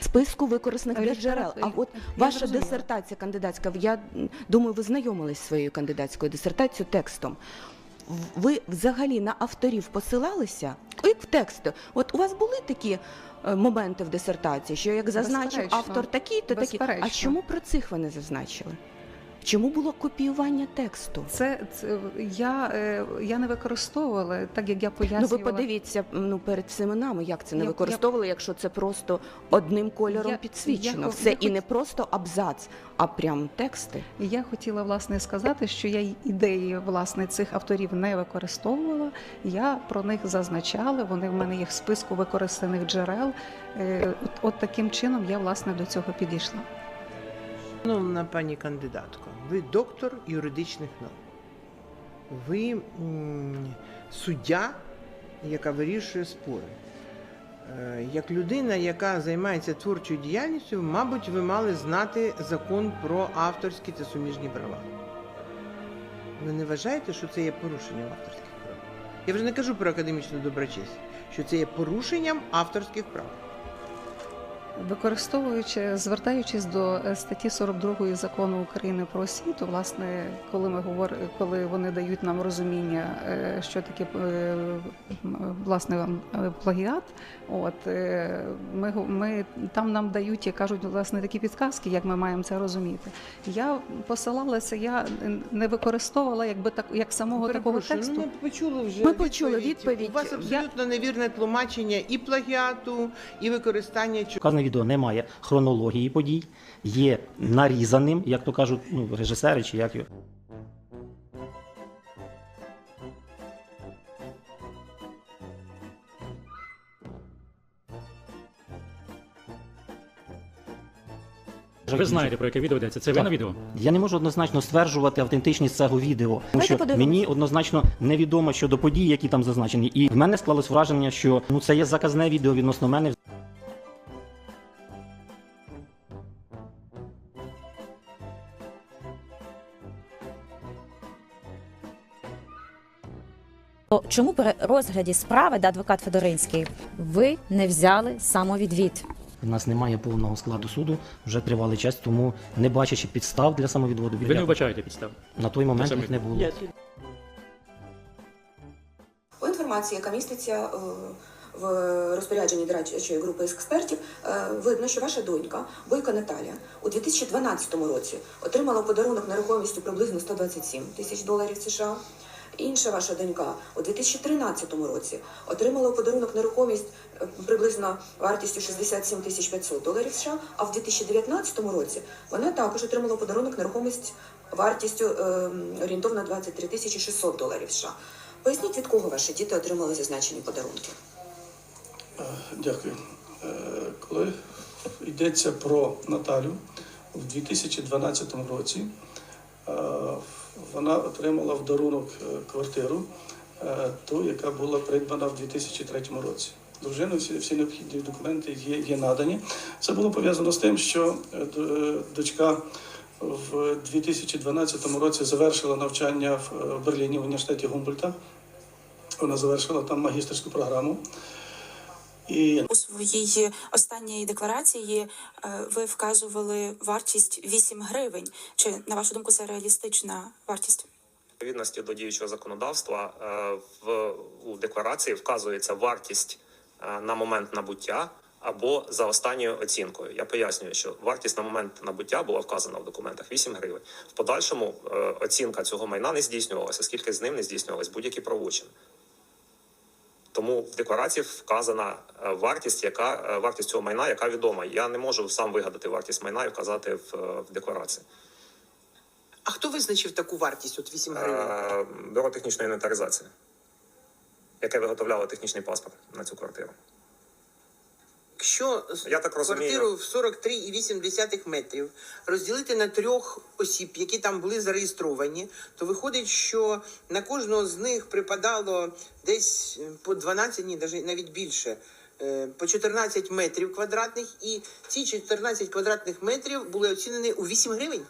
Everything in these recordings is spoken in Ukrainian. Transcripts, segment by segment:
списку використаних для джерел. А от ваша дисертація кандидатська, я думаю, ви знайомились зі своєю кандидатською дисертацією текстом. Ви взагалі на авторів посилалися? Як в тексті? От у вас були такі е, моменти в дисертації, що як зазначив Безперечно. автор такий, то такий. А чому про цих ви не зазначили? Чому було копіювання тексту? Це, це я, е, я не використовувала, так як я Ну ви подивіться ну перед всіми нами, як це не Я- використовували, якщо це просто одним кольором Я- підсвічено. я- Все я і не просто абзац, а прям тексти. Я хотіла власне сказати, що я ідеї власне цих авторів не використовувала. Я про них зазначала. Вони в мене є в списку використаних джерел. Е, От, от таким чином я власне до цього підійшла. Шановна пані кандидатко, ви доктор юридичних наук. Ви суддя, яка вирішує спори. Е, Як людина, яка займається творчою діяльністю, мабуть, ви мали знати закон про авторські та суміжні права. Ви не вважаєте, що це є порушенням авторських прав? Я вже не кажу про академічну доброчесть, що це є порушенням авторських прав. Використовуючи, звертаючись до е, статті 42 закону України про освіту, власне, коли ми говор... коли вони дають нам розуміння, е, що таке е, власне плагіат, от ми, го- ми там нам дають і кажуть власне такі підказки, як ми маємо це розуміти. Я посилалася, я не використовувала якби так як самого такого тексту. Ну, ми почули вже Ми почули відповідь. У вас Я- абсолютно невірне тлумачення і плагіату, і використання відео не має хронології подій, є нарізаним, як то кажуть, ну, режисери чи як його. Ви знаєте, про яке відео йдеться. Це ви на відео? Я не можу однозначно стверджувати автентичність цього відео, тому що мені однозначно невідомо щодо подій, які там зазначені. І в мене склалось враження, що ну це є заказне відео відносно мене. То чому при розгляді справи, де адвокат Федоринський, ви не взяли самовідвід? У нас немає повного складу суду вже тривалий час, тому не бачачи підстав для самовідводу Ви не біля вбачаєте підстав. на той момент їх не було. По інформації, яка міститься е, в розпорядженні дорадчої групи експертів, е, видно, що ваша донька Бойко Наталія у 2012 році отримала в подарунок нерухомістю приблизно 127 тисяч доларів США. Інша ваша донька у 2013 році отримала в подарунок нерухомість е, приблизно вартістю 67 тисяч 500 доларів США, а в 2019 році вона також отримала подарунок нерухомість вартістю е, орієнтовно 23 тисячі 600 доларів США. Поясніть, від кого ваші діти отримали зазначені подарунки? Е, Дякую. Е, Коли йдеться про Наталю, в 2012 році вона отримала в дарунок е, квартиру, е, ту, яка була придбана в 2003 році. Дружини всі, всі необхідні документи є, є надані. Це було пов'язано з тим, що е, дочка в 2012 році завершила навчання в Берліні в університеті Гумбольта. Вона завершила там магістерську програму. І У своїй останній декларації е, ви вказували вартість 8 гривень. Чи на вашу думку це реалістична вартість? відповідності до діючого законодавства е, в у декларації вказується вартість е, на момент набуття або за останньою оцінкою. Я пояснюю, що вартість на момент набуття була вказана в документах 8 гривень. В подальшому оцінка цього майна не здійснювалася, оскільки з ним не здійснювалися будь-які правочини. Тому в декларації вказана е, вартість, яка е, вартість цього майна, яка відома. Я не можу сам вигадати вартість майна і вказати в, е, в декларації. А хто визначив таку вартість от 8 гривень? Бюро технічної інвентаризації, яке виготовляло технічний паспорт на цю квартиру. Якщо Я так розумію. квартиру в 43,8 метрів розділити на трьох осіб, які там були зареєстровані, то виходить, що на кожного з них припадало десь по 12, ні, навіть навіть більше. е, По 14 метрів квадратних, і ці 14 квадратних метрів були оцінені у 8 гривень.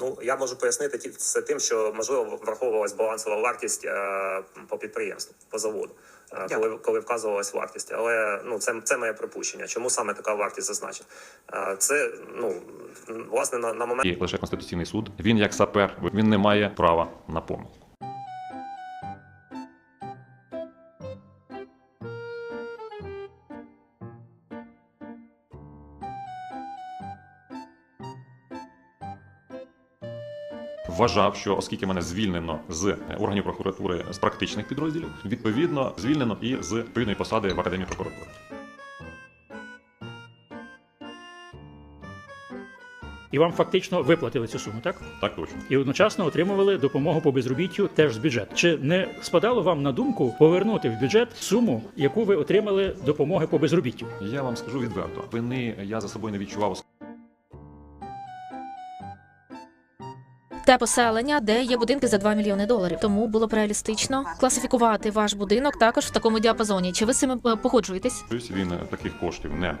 Ну я можу пояснити ті- це тим, що можливо враховувалась балансова вартість е, по підприємству по заводу, е, Дякую. коли, коли вказувалась вартість. Але ну це, це моє припущення. Чому саме така вартість зазначена? Е, Це ну власне на, на момент. І лише Конституційний суд. Він як сапер, він не має права на помилку. Вважав, що оскільки мене звільнено з органів прокуратури з практичних підрозділів, відповідно звільнено і з відповідної посади в академії прокуратури. І вам фактично виплатили цю суму, так? Так точно. І одночасно отримували допомогу по безробіттю теж з бюджету. Чи не спадало вам на думку повернути в бюджет суму, яку ви отримали допомоги по безробіттю? Я вам скажу відверто, вини я за собою не відчував. Те поселення, де є будинки за 2 мільйони доларів. Тому було б реалістично класифікувати ваш будинок також в такому діапазоні. Чи ви з цим е, погоджуєтесь? Він таких коштів не,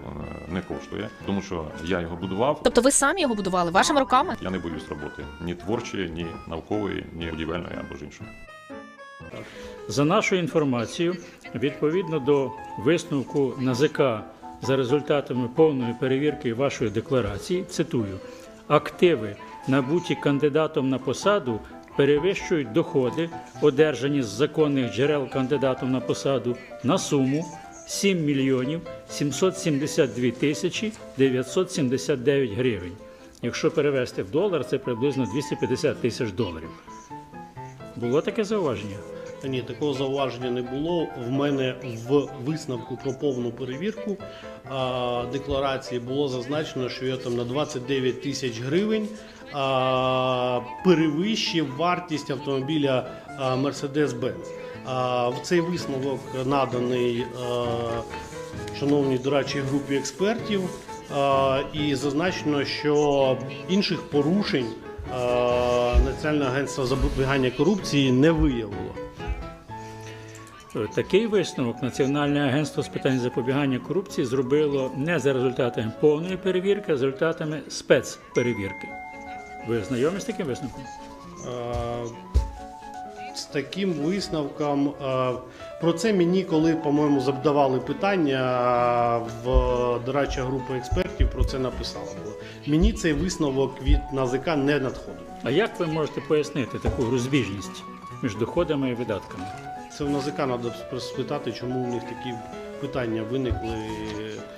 не коштує, тому що я його будував. Тобто ви самі його будували вашими руками? Я не боюсь роботи ні творчої, ні наукової, ні будівельної або ж іншої. За нашою інформацією, відповідно до висновку НАЗК за результатами повної перевірки вашої декларації, цитую, активи, набуті кандидатом на посаду, перевищують доходи, одержані з законних джерел кандидатом на посаду, на суму 7 мільйонів 772 тисячі 979 гривень. Якщо перевести в долар, це приблизно 250 тисяч доларів. Було таке зауваження? Ні, такого зауваження не було. В мене в висновку про повну перевірку а, декларації було зазначено, що я там на 29 тисяч гривень а, перевищив вартість автомобіля Mercedes-Benz. В цей висновок наданий а, шановній дорадчій групі експертів, а, і зазначено, що інших порушень а, Національне агентство запобігання корупції не виявило. Такий висновок Національне агентство з питань запобігання корупції зробило не за результатами повної перевірки, а за результатами спецперевірки. Ви знайомі з таким висновком? З таким висновком про це мені, коли, по-моєму, задавали питання в дорадча група експертів, про це написала. Мені цей висновок від НАЗК не надходив. А як ви можете пояснити таку розбіжність між доходами і видатками? Це в НАЗК треба спитати, чому у них такі питання виникли.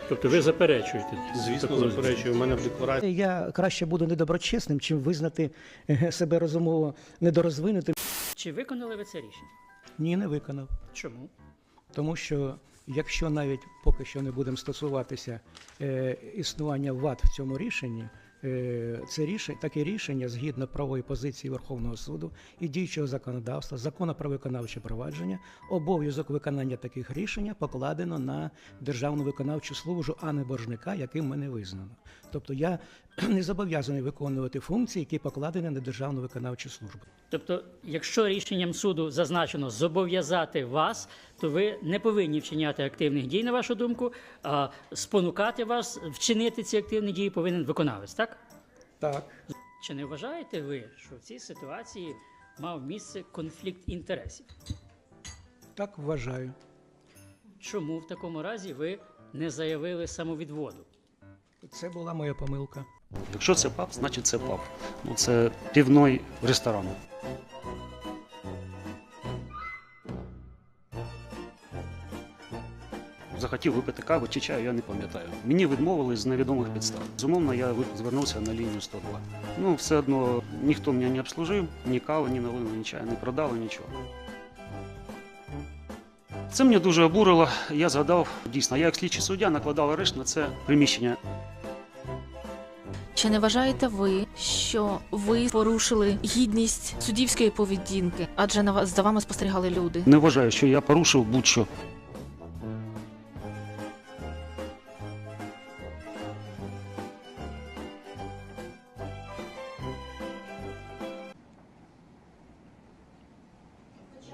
Тобто ви заперечуєте? Звісно, заперечую. У мене в декларації. Я краще буду недоброчесним, чим визнати е, себе розумово недорозвинутим. Чи виконали ви це рішення? Ні, не виконав. Чому? Тому що якщо навіть поки що не будемо стосуватися е, існування вад в цьому рішенні, це рішення, таке рішення згідно правової позиції Верховного суду і діючого законодавства, закону про виконавче провадження, обов'язок виконання таких рішень покладено на державну виконавчу службу, а не боржника, яким мене визнано. Тобто я не зобов'язаний виконувати функції, які покладені на державну виконавчу службу. Тобто, якщо рішенням суду зазначено зобов'язати вас, то ви не повинні вчиняти активних дій, на вашу думку, а спонукати вас вчинити ці активні дії повинен виконавець, так? Так. Чи не вважаєте ви, що в цій ситуації мав місце конфлікт інтересів? Так вважаю. Чому в такому разі ви не заявили самовідводу? Це була моя помилка. Якщо це паб, значить це паб. Ну це півной ресторан. Захотів випити каву чи чаю, я не пам'ятаю. Мені відмовили з невідомих підстав. Зумовно, я звернувся на лінію 102. Ну, все одно ніхто мене не обслужив, ні кави, ні налили, ні чаю, не продали, нічого. Це мене дуже обурило. Я згадав, дійсно, я як слідчий суддя накладав арешт на це приміщення. Чи не вважаєте ви, що ви порушили гідність суддівської поведінки? Адже на вас за вами спостерігали люди? Не вважаю, що я порушив будь-що.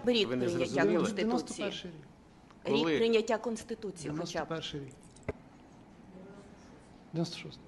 Рік Ви не прийняття зрозуміли? Конституції. 91-й рік. Рік Коли? прийняття Конституції хоча б. 91 рік. 96.